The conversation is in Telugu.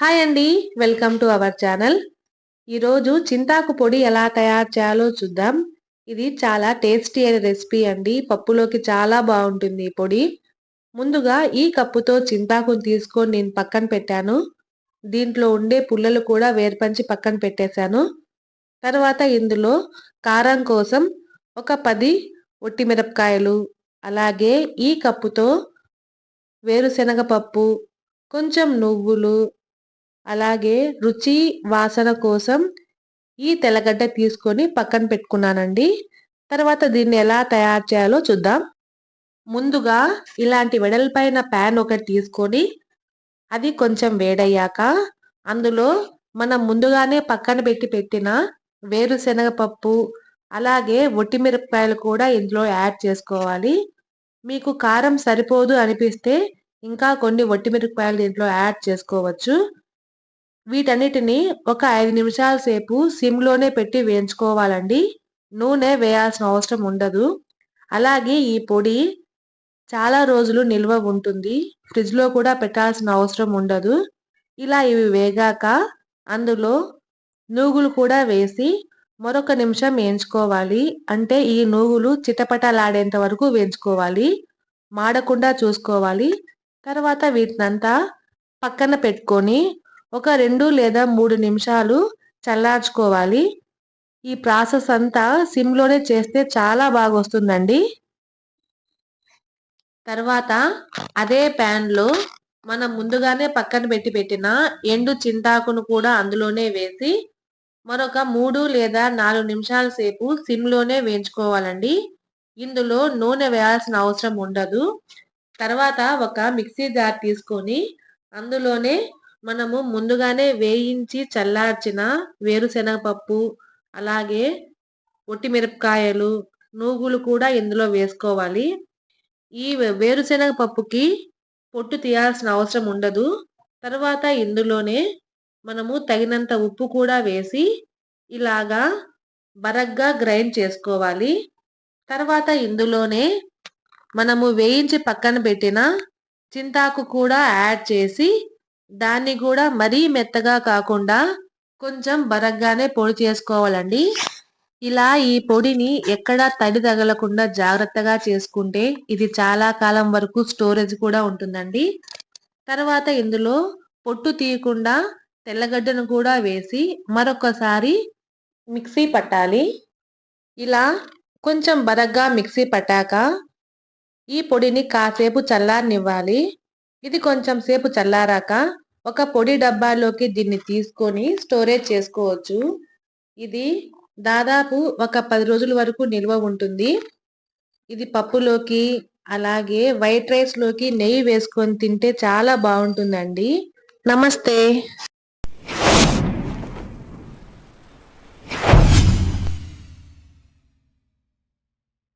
హాయ్ అండి వెల్కమ్ టు అవర్ ఛానల్ ఈరోజు చింతాకు పొడి ఎలా తయారు చేయాలో చూద్దాం. ఇది చాలా టేస్టీ అయిన రెసిపీ అండి. పప్పులోకి చాలా బాగుంటుంది ఈ పొడి. ముందుగా ఈ కప్పుతో చింతాకుని తీసుకొని నేను పక్కన పెట్టాను. దీంట్లో ఉండే పుల్లలు కూడా వేర్పంచి పక్కన పెట్టేశాను. తర్వాత ఇందులో కారం కోసం ఒక పది ఒట్టిమిరపకాయలు అలాగే ఈ కప్పుతో వేరుశనగ పప్పు కొంచెం నువ్వులు అలాగే రుచి వాసన కోసం ఈ తెల్లగడ్డ తీసుకొని పక్కన పెట్టుకున్నానండి. తర్వాత దీన్ని ఎలా తయారు చేయాలో చూద్దాం. ముందుగా ఇలాంటి వెడల్పైన ప్యాన్ ఒకటి తీసుకొని అది కొంచెం వేడయ్యాక అందులో మనం ముందుగానే పక్కన పెట్టి పెట్టిన వేరుశనగ పప్పు అలాగే ఒట్టిమిరపకాయలు కూడా ఇందులో యాడ్ చేసుకోవాలి. మీకు కారం సరిపోదు అనిపిస్తే ఇంకా కొన్ని ఒట్టిమిరపకాయలు దీంట్లో యాడ్ చేసుకోవచ్చు. వీటన్నిటిని ఒక ఐదు నిమిషాల సేపు సిమ్లోనే పెట్టి వేయించుకోవాలండి. నూనె వేయాల్సిన అవసరం ఉండదు. అలాగే ఈ పొడి చాలా రోజులు నిల్వ ఉంటుంది. ఫ్రిడ్జ్లో కూడా పెట్టాల్సిన అవసరం ఉండదు. ఇలా ఇవి వేగాక అందులో నూగులు కూడా వేసి మరొక నిమిషం వేయించుకోవాలి. అంటే ఈ నూగులు చిటపటలాడేంత వరకు వేయించుకోవాలి. మాడకుండా చూసుకోవాలి. తర్వాత వీటినంతా పక్కన పెట్టుకొని ఒక రెండు లేదా మూడు నిమిషాలు చల్లార్చుకోవాలి. ఈ ప్రాసెస్ అంతా సిమ్లోనే చేస్తే చాలా బాగా వస్తుందండి తర్వాత అదే ప్యాన్లో మనం ముందుగానే పక్కన పెట్టి పెట్టిన ఎండు చింతాకును కూడా అందులోనే వేసి మరొక మూడు లేదా నాలుగు నిమిషాల సేపు సిమ్లోనే వేయించుకోవాలండి. ఇందులో నూనె వేయాల్సిన అవసరం ఉండదు. తర్వాత ఒక మిక్సీ జార్ తీసుకొని అందులోనే మనము ముందుగానే వేయించి చల్లార్చిన వేరుశనగపప్పు అలాగే ఒట్టిమిరపకాయలు నూగులు కూడా ఇందులో వేసుకోవాలి. ఈ వేరుశనగ పప్పుకి పొట్టు తీయాల్సిన అవసరం ఉండదు. తర్వాత ఇందులోనే మనము తగినంత ఉప్పు కూడా వేసి ఇలాగా బరగ్గా గ్రైండ్ చేసుకోవాలి. తర్వాత ఇందులోనే మనము వేయించి పక్కన పెట్టిన చింతాకు కూడా యాడ్ చేసి దాన్ని కూడా మరీ మెత్తగా కాకుండా కొంచెం బరగ్గానే పొడి చేసుకోవాలండి. ఇలా ఈ పొడిని ఎక్కడా తడి తగలకుండా జాగ్రత్తగా చేసుకుంటే ఇది చాలా కాలం వరకు స్టోరేజ్ కూడా ఉంటుందండి. తర్వాత ఇందులో పొట్టు తీయకుండా తెల్లగడ్డను కూడా వేసి మరొకసారి మిక్సీ పట్టాలి. ఇలా కొంచెం బరగ్గా మిక్సీ పట్టాక ఈ పొడిని కాసేపు చల్లారనివ్వాలి. ఇది కొంచెం సేపు చల్లారాక ఒక పొడి డబ్బాలోకి దీన్ని తీసుకొని స్టోరేజ్ చేసుకోవచ్చు. ఇది దాదాపు ఒక పది రోజుల వరకు నిల్వ ఉంటుంది. ఇది పప్పులోకి అలాగే వైట్ రైస్లోకి నెయ్యి వేసుకొని తింటే చాలా బాగుంటుందండి. నమస్తే.